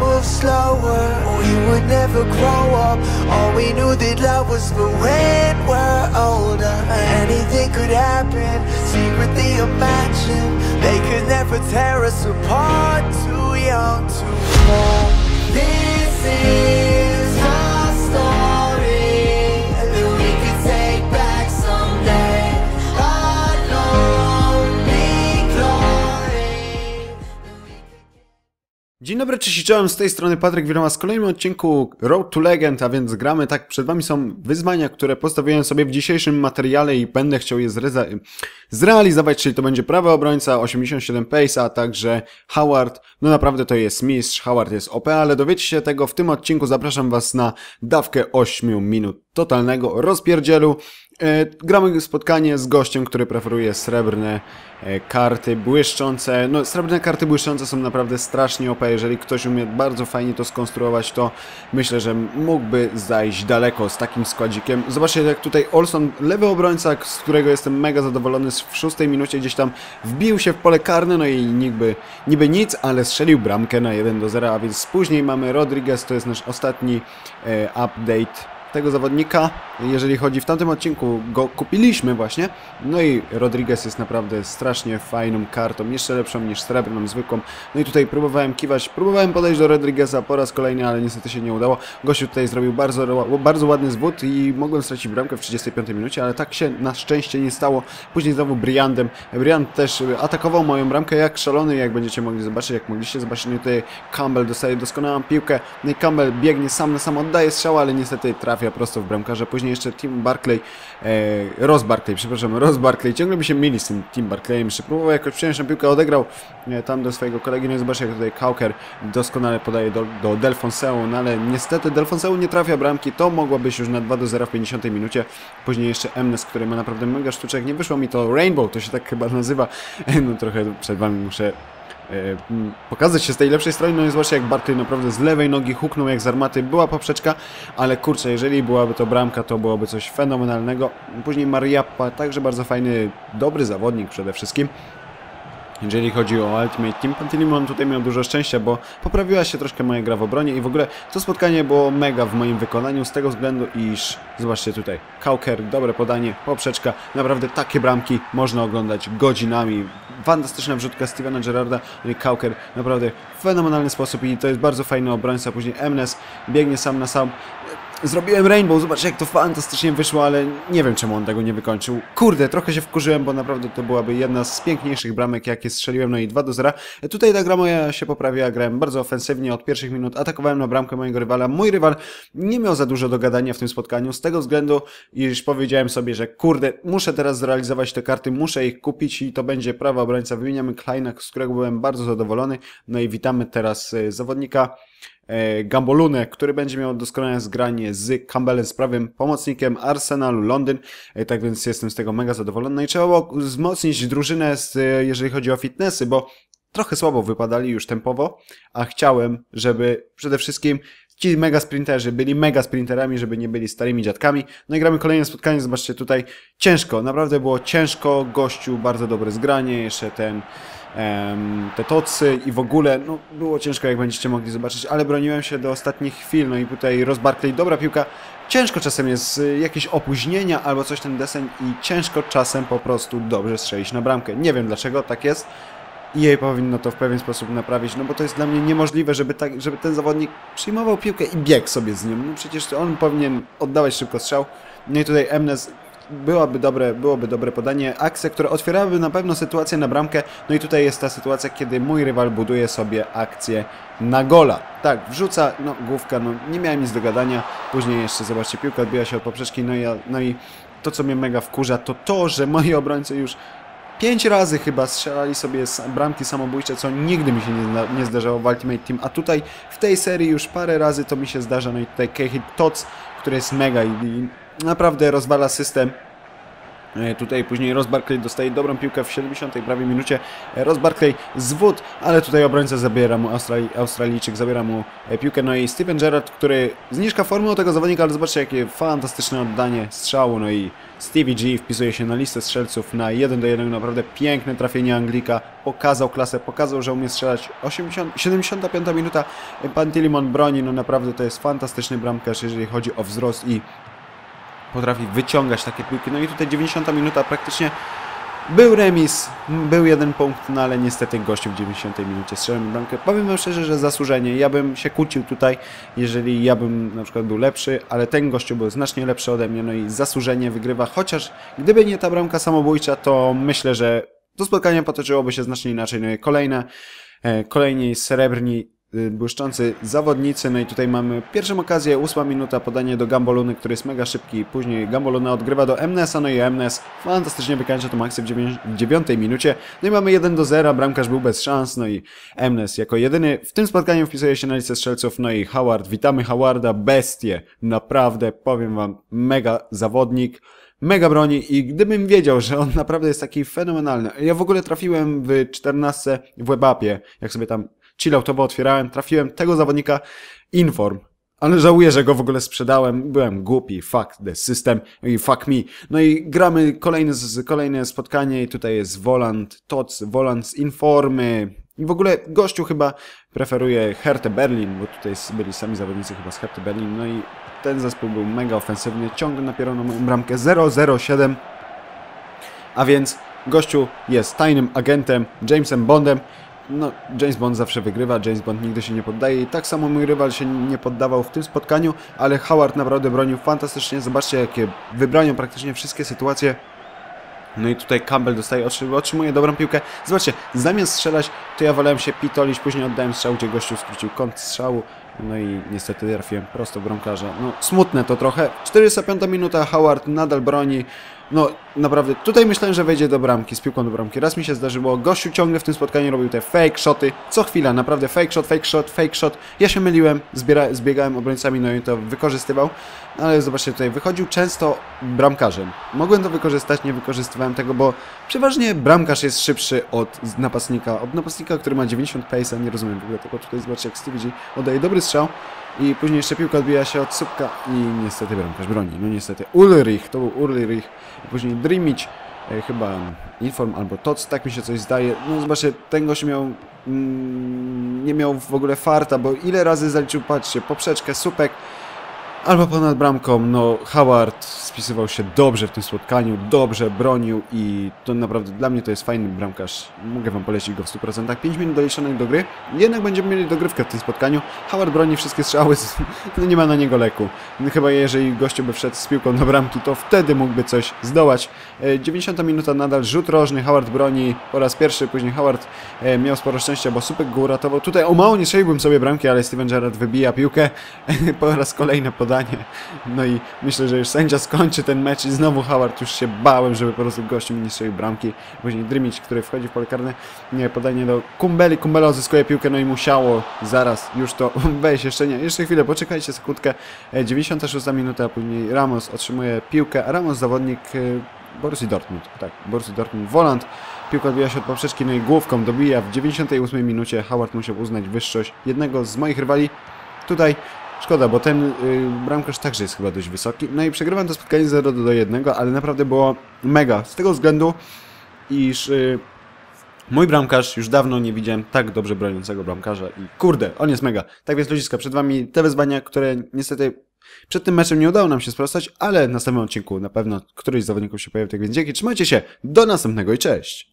move slower. We would never grow up. All we knew that love was for when we're older. Anything could happen. Secretly imagine they could never tear us apart. Too young to fall. Czołem, z tej strony Patryk, witam was w kolejnym odcinku Road to Legend, a więc gramy, tak, przed wami są wyzwania, które postawiłem sobie w dzisiejszym materiale i będę chciał je zrealizować, czyli to będzie prawy obrońca, 87 pace, a także Howard, no naprawdę to jest mistrz, Howard jest OP, ale dowiecie się tego w tym odcinku, zapraszam was na dawkę 8 minut totalnego rozpierdzielu, E, gramy spotkanie z gościem, który preferuje srebrne e, karty błyszczące. No, srebrne karty błyszczące są naprawdę strasznie OP. Jeżeli ktoś umie bardzo fajnie to skonstruować, to myślę, że mógłby zajść daleko z takim składzikiem. Zobaczcie, jak tutaj Olson, lewy obrońca, z którego jestem mega zadowolony, w szóstej minucie gdzieś tam wbił się w pole karne, no i niby, niby nic, ale strzelił bramkę na 1 do 0, a więc później mamy Rodriguez, to jest nasz ostatni e, update tego zawodnika. Jeżeli chodzi w tamtym odcinku, go kupiliśmy właśnie. No i Rodriguez jest naprawdę strasznie fajną kartą, jeszcze lepszą niż srebrną, zwykłą. No i tutaj próbowałem kiwać, próbowałem podejść do Rodrigueza po raz kolejny, ale niestety się nie udało. Gościu tutaj zrobił bardzo, bardzo ładny zwód i mogłem stracić bramkę w 35 minucie, ale tak się na szczęście nie stało. Później znowu Briandem. Briand też atakował moją bramkę jak szalony, jak będziecie mogli zobaczyć, jak mogliście zobaczyć. No i tutaj Campbell dostaje doskonałą piłkę. No i Campbell biegnie sam na sam, oddaje strzał, ale niestety trafia prosto w bramkarza. Później jeszcze Tim Barclay, e, Ross Barclay, przepraszam, Ross Barclay. Ciągle by się mieli z tym Tim Barclayem. Jeszcze próbował jakoś przyjąć tę piłkę, odegrał e, tam do swojego kolegi. No i zobaczcie, jak tutaj Kauker doskonale podaje do, do Delfonseu, no ale niestety Delfonseu nie trafia bramki. To mogło być już na 2 do 0 w 50 minucie. Później jeszcze Emnes, który ma naprawdę mega sztuczek. Nie wyszło mi to Rainbow, to się tak chyba nazywa. No trochę przed wami muszę pokazać się z tej lepszej strony, no i zobaczcie jak Barkley naprawdę z lewej nogi huknął jak z armaty, była poprzeczka, ale kurczę, jeżeli byłaby to bramka, to byłoby coś fenomenalnego. Później Mariappa, także bardzo fajny, dobry zawodnik przede wszystkim. Jeżeli chodzi o Ultimate Team, Pantilimon tutaj miał dużo szczęścia, bo poprawiła się troszkę moja gra w obronie i w ogóle to spotkanie było mega w moim wykonaniu z tego względu, iż zobaczcie tutaj, Kauker, dobre podanie, poprzeczka, naprawdę takie bramki można oglądać godzinami. Fantastyczna wrzutka Stevena Gerrarda, no Kauker naprawdę w fenomenalny sposób i to jest bardzo fajny obrońca. Później Emnes biegnie sam na sam. Zrobiłem Rainbow, zobaczcie jak to fantastycznie wyszło, ale nie wiem czemu on tego nie wykończył. Kurde, trochę się wkurzyłem, bo naprawdę to byłaby jedna z piękniejszych bramek, jakie strzeliłem, no i 2 do 0. Tutaj ta gra moja się poprawiła, grałem bardzo ofensywnie od pierwszych minut, atakowałem na bramkę mojego rywala. Mój rywal nie miał za dużo do gadania w tym spotkaniu, z tego względu, iż powiedziałem sobie, że kurde, muszę teraz zrealizować te karty, muszę ich kupić i to będzie prawa obrońca. Wymieniamy Kleina, z którego byłem bardzo zadowolony, no i witamy teraz e, zawodnika e, Gambolune, który będzie miał doskonałe zgranie z Campbellem, z prawym pomocnikiem Arsenalu Londyn. E, Tak więc jestem z tego mega zadowolony. No i trzeba było wzmocnić drużynę, z, e, jeżeli chodzi o fitnessy, bo trochę słabo wypadali już tempowo, a chciałem, żeby przede wszystkim ci mega sprinterzy byli mega sprinterami, żeby nie byli starymi dziadkami. No i gramy kolejne spotkanie, zobaczcie tutaj, ciężko, naprawdę było ciężko, gościu, bardzo dobre zgranie, jeszcze ten te tocy i w ogóle, no było ciężko jak będziecie mogli zobaczyć, ale broniłem się do ostatnich chwil, no i tutaj Ross Barkley, dobra piłka, ciężko czasem jest y, jakieś opóźnienia albo coś ten deseń i ciężko czasem po prostu dobrze strzelić na bramkę. Nie wiem dlaczego tak jest, EA powinno to w pewien sposób naprawić, no bo to jest dla mnie niemożliwe, żeby, tak, żeby ten zawodnik przyjmował piłkę i biegł sobie z nią. No przecież on powinien oddawać szybko strzał. No i tutaj Emnes byłoby dobre, byłoby dobre podanie, akcja, która otwierałaby na pewno sytuację na bramkę. No i tutaj jest ta sytuacja, kiedy mój rywal buduje sobie akcję na gola. Tak, wrzuca, no główka, no nie miałem nic do gadania. Później jeszcze, zobaczcie, piłka odbija się od poprzeczki, no i, no i to, co mnie mega wkurza, to to, że moi obrońcy już Pięć razy chyba strzelali sobie bramki samobójcze, co nigdy mi się nie, nie zdarzało w Ultimate Team, a tutaj w tej serii już parę razy to mi się zdarza, no i tutaj Kehit Tots, który jest mega i, i naprawdę rozwala system. E, Tutaj później Ross dostaje dobrą piłkę w 70 prawie minucie. E, Ross Barkley z wód, ale tutaj obrońca zabiera mu, Australi Australijczyk zabiera mu e, piłkę. No i Steven Gerrard, który zniżka formę tego zawodnika, ale zobaczcie jakie fantastyczne oddanie strzału. No i Stevie G wpisuje się na listę strzelców na 1 do 1. Naprawdę piękne trafienie Anglika. Pokazał klasę, pokazał, że umie strzelać. 80, 75 minuta. E, Pantilimon broni. No naprawdę to jest fantastyczny bramkarz, jeżeli chodzi o wzrost i potrafi wyciągać takie piłki. No i tutaj 90 minuta praktycznie był remis, był jeden punkt, no ale niestety gościu w 90 minucie strzelił bramkę. Powiem wam szczerze, że zasłużenie. Ja bym się kłócił tutaj, jeżeli ja bym na przykład był lepszy, ale ten gościu był znacznie lepszy ode mnie, no i zasłużenie wygrywa. Chociaż gdyby nie ta bramka samobójcza, to myślę, że to spotkanie potoczyłoby się znacznie inaczej. No i kolejne, e, kolejni srebrni błyszczący zawodnicy. No i tutaj mamy pierwszą okazję, ósma minuta, podanie do Gamboluny, który jest mega szybki. Później Gamboluna odgrywa do Emnesa, no i Emnes fantastycznie wykańcza tą akcję w dziewię- w dziewiątej minucie. No i mamy 1 do 0, bramkarz był bez szans, no i Emnes jako jedyny w tym spotkaniu wpisuje się na listę strzelców, no i Howard, witamy Howarda, bestie, naprawdę, powiem wam, mega zawodnik. Mega broni i gdybym wiedział, że on naprawdę jest taki fenomenalny. Ja w ogóle trafiłem w 14 w webapie, jak sobie tam chilloutowo otwierałem, trafiłem tego zawodnika Inform. Ale żałuję, że go w ogóle sprzedałem. Byłem głupi. Fuck the system i fuck me. No i gramy kolejne, kolejne spotkanie i tutaj jest Volant, Tots, Volant z Informy. I w ogóle gościu chyba preferuje Hertę Berlin, bo tutaj byli sami zawodnicy chyba z Herty Berlin. No i ten zespół był mega ofensywny. Ciągle napierał na moją bramkę 007. A więc gościu jest tajnym agentem Jamesem Bondem. No, James Bond zawsze wygrywa, James Bond nigdy się nie poddaje i tak samo mój rywal się nie poddawał w tym spotkaniu, ale Howard naprawdę bronił fantastycznie. Zobaczcie, jakie wybranią praktycznie wszystkie sytuacje. No i tutaj Campbell dostaje, otrzymuje, dobrą piłkę. Zobaczcie, zamiast strzelać, to ja wolałem się pitolić, później oddałem strzał, gdzie gościu skrócił kąt strzału. No i niestety trafiłem prosto bramkarza. No, smutne to trochę. 45 minuta, Howard nadal broni. No, naprawdę, tutaj myślałem, że wejdzie do bramki, z piłką do bramki. Raz mi się zdarzyło, gościu ciągle w tym spotkaniu robił te fake shoty. Co chwila, naprawdę fake shot, fake shot, fake shot. Ja się myliłem, zbiera, zbiegałem obrońcami, no i to wykorzystywał. Ale zobaczcie, tutaj wychodził często bramkarzem. Mogłem to wykorzystać, nie wykorzystywałem tego, bo przeważnie bramkarz jest szybszy od napastnika. Od napastnika, który ma 90 pace'a, nie rozumiem w ogóle tego. Tutaj zobaczcie, jak Stevie oddaje dobry strzał. I później jeszcze piłka odbija się od słupka i niestety bramkarz broni. No niestety Ulrich, to był Ulrich. Później Drimić, e, chyba Inform albo Tots, tak mi się coś zdaje. No zobaczcie, ten gość miał... Mm, nie miał w ogóle farta, bo ile razy zaliczył, patrzcie, poprzeczkę, słupek, albo ponad bramką, no Howard spisywał się dobrze w tym spotkaniu, dobrze bronił i to naprawdę dla mnie to jest fajny bramkarz. Mogę wam polecić go w 100%. 5 minut doliczonych do gry, jednak będziemy mieli dogrywkę w tym spotkaniu. Howard broni wszystkie strzały, no nie ma na niego leku. Chyba jeżeli gościu by wszedł z piłką do bramki, to wtedy mógłby coś zdołać. E, 90 minuta nadal, rzut rożny, Howard broni po raz pierwszy, później Howard e, miał sporo szczęścia, bo Supek go uratował. Tutaj o mało nie strzeliłbym sobie bramki, ale Steven Gerrard wybija piłkę po raz kolejny podanie. No i myślę, że już sędzia skończy ten mecz i znowu Howard już się bałem, żeby po prostu gościu nie strzelił bramki. Później Drymić, który wchodzi w pole karne, nie, podanie do Kumbeli. Kumbela odzyskuje piłkę, no i musiało zaraz już to wejść. Jeszcze nie, jeszcze chwilę, poczekajcie sekundkę. E, 96 minuta, a później Ramos otrzymuje piłkę, a Ramos zawodnik e, Borussii Dortmund, tak, Borussii Dortmund, Woland. Piłka odbija się od poprzeczki, no i główką dobija w 98 minucie. Howard musiał uznać wyższość jednego z moich rywali. Tutaj szkoda, bo ten y, bramkarz także jest chyba dość wysoki. No i przegrywam to spotkanie 0 do 1, ale naprawdę było mega. Z tego względu, iż y, mój bramkarz, już dawno nie widziałem tak dobrze broniącego bramkarza i kurde, on jest mega. Tak więc ludziska, przed wami te wyzwania, które niestety przed tym meczem nie udało nam się sprostać, ale w następnym odcinku na pewno któryś z zawodników się pojawi. Tak więc dzięki, trzymajcie się, do następnego i cześć!